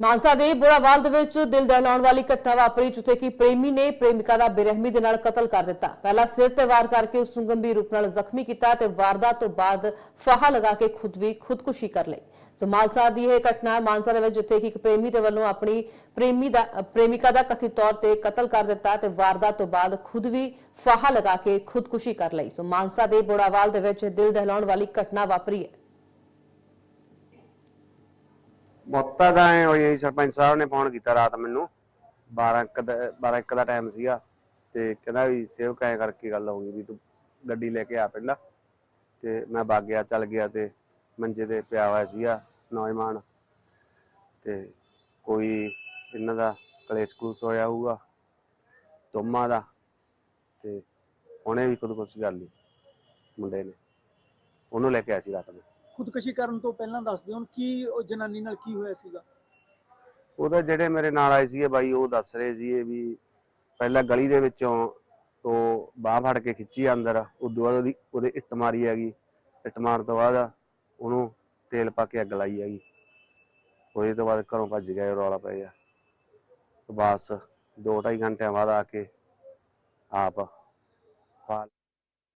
ਮਾਨਸਾ ਦੇ ਬੋੜਾਵਾਲ ਦੇ ਵਿੱਚ ਦਿਲ ਦਹਿਲਾਉਣ ਵਾਲੀ ਘਟਨਾ ਵਾਪਰੀ, ਜਿੱਥੇ ਕਿ ਪ੍ਰੇਮੀ ਨੇ ਪ੍ਰੇਮਿਕਾ ਦਾ ਬੇਰਹਿਮੀ ਦੇ ਨਾਲ ਕਤਲ ਕਰ ਦਿੱਤਾ। ਪਹਿਲਾਂ ਸਿਰ ਤੇ ਵਾਰ ਕਰਕੇ ਉਸ ਨੂੰ ਗੰਭੀਰ ਰੂਪ ਨਾਲ ਜ਼ਖਮੀ ਕੀਤਾ ਤੇ ਵਾਰਦਾਤ ਤੋਂ ਬਾਅਦ ਫਾਹਾ ਲਗਾ ਕੇ ਖੁਦ ਵੀ ਖੁਦਕੁਸ਼ੀ ਕਰ ਲਈ। ਸੋ ਮਾਨਸਾ ਦੀ ਇਹ ਘਟਨਾ ਮਾਨਸਾ ਦੇ ਵਿੱਚ ਜਿੱਥੇ ਕਿ ਇੱਕ ਪ੍ਰੇਮੀ ਦੇ ਵੱਲੋਂ ਆਪਣੀ ਪ੍ਰੇਮੀ ਦਾ, ਪ੍ਰੇਮਿਕਾ ਦਾ ਕਥਿਤ ਤੌਰ ਤੇ ਕਤਲ ਕਰ ਦਿੱਤਾ ਤੇ ਵਾਰਦਾਤ ਤੋਂ ਬਾਅਦ ਖੁਦ ਵੀ ਫਾਹਾ ਲਗਾ ਕੇ ਖੁਦਕੁਸ਼ੀ ਕਰ ਲਈ। ਸੋ ਮਾਨਸਾ ਦੇ ਬੋੜਾਵਾਲ ਦੇ ਵਿੱਚ ਦਿਲ ਦਹਿਲਾਉਣ ਵਾਲੀ ਘਟਨਾ ਵਾਪਰੀ ਹੈ। ਬਹੁਤਾ ਦਾ ਐ ਹੋਈ ਸਰਪੰਚ ਸਾਹਿਬ ਨੇ ਫੋਨ ਕੀਤਾ ਰਾਤ ਮੈਨੂੰ। 12 ਇੱਕ ਦਾ 12 ਇੱਕ ਦਾ ਟਾਈਮ ਸੀਗਾ ਤੇ ਕਹਿੰਦਾ ਵੀ ਸੇਵਕ ਐ ਕਰਕੇ ਗੱਲ ਹੋ ਗਈ ਵੀ ਤੂੰ ਗੱਡੀ ਲੈ ਕੇ ਆ ਪਹਿਲਾਂ। ਤੇ ਮੈਂ ਵਗ ਗਿਆ, ਚੱਲ ਗਿਆ ਤੇ ਮੰਜੇ ਤੇ ਪਿਆ ਹੋਇਆ ਸੀਗਾ, ਨੌਜਵਾਨ। ਤੇ ਕੋਈ ਇਹਨਾਂ ਦਾ ਕਲੇਸ਼ ਕਲੂਸ ਹੋਇਆ ਹੋਊਗਾ ਤੁਮਾ ਦਾ। ਤੇ ਉਹਨੇ ਵੀ ਖੁਦਕੁਸ਼ੀ ਕਰ ਲਈ ਮੁੰਡੇ ਨੇ। ਉਹਨੂੰ ਲੈ ਕੇ ਆਇਆ ਸੀ ਰਾਤ ਨੂੰ। ਖੁਦਕੁਸ਼ੀ ਕਰਨ ਤੋਂ ਪਹਿਲਾਂ ਦੱਸ ਦਿਓ ਕੀ ਉਹ ਜਨਾਨੀ ਨਾਲ ਕੀ ਹੋਇਆ ਸੀਗਾ? ਉਹਦਾ ਜਿਹੜੇ ਮੇਰੇ ਨਾਲ ਆਏ ਸੀਗੇ ਬਾਈ, ਉਹ ਦੱਸ ਰਹੇ ਸੀ ਵੀ ਪਹਿਲਾਂ ਗਲੀ ਦੇ ਵਿੱਚੋਂ ਉਹ ਬਾਹ ਫੜ ਕੇ ਖਿੱਚੀ ਅੰਦਰ, ਉਦੋਂ ਬਾਅਦ ਉਹਦੀ, ਉਹਦੇ ਇੱਟ ਮਾਰੀ ਹੈਗੀ। ਇੱਟ ਮਾਰਨ ਤੋਂ ਬਾਅਦ ਉਹਨੂੰ ਤੇਲ ਪਾ ਕੇ ਅੱਗ ਲਾਈ ਹੈਗੀ। ਉਹਦੇ ਤੋਂ ਬਾਅਦ ਘਰੋਂ ਭੱਜ ਗਏ ਰੌਲਾ ਪੈ ਗਿਆ। ਤੇ ਬਸ 2.5 ਘੰਟਿਆਂ ਬਾਅਦ ਆ ਕੇ ਆਪ ਫਾਲ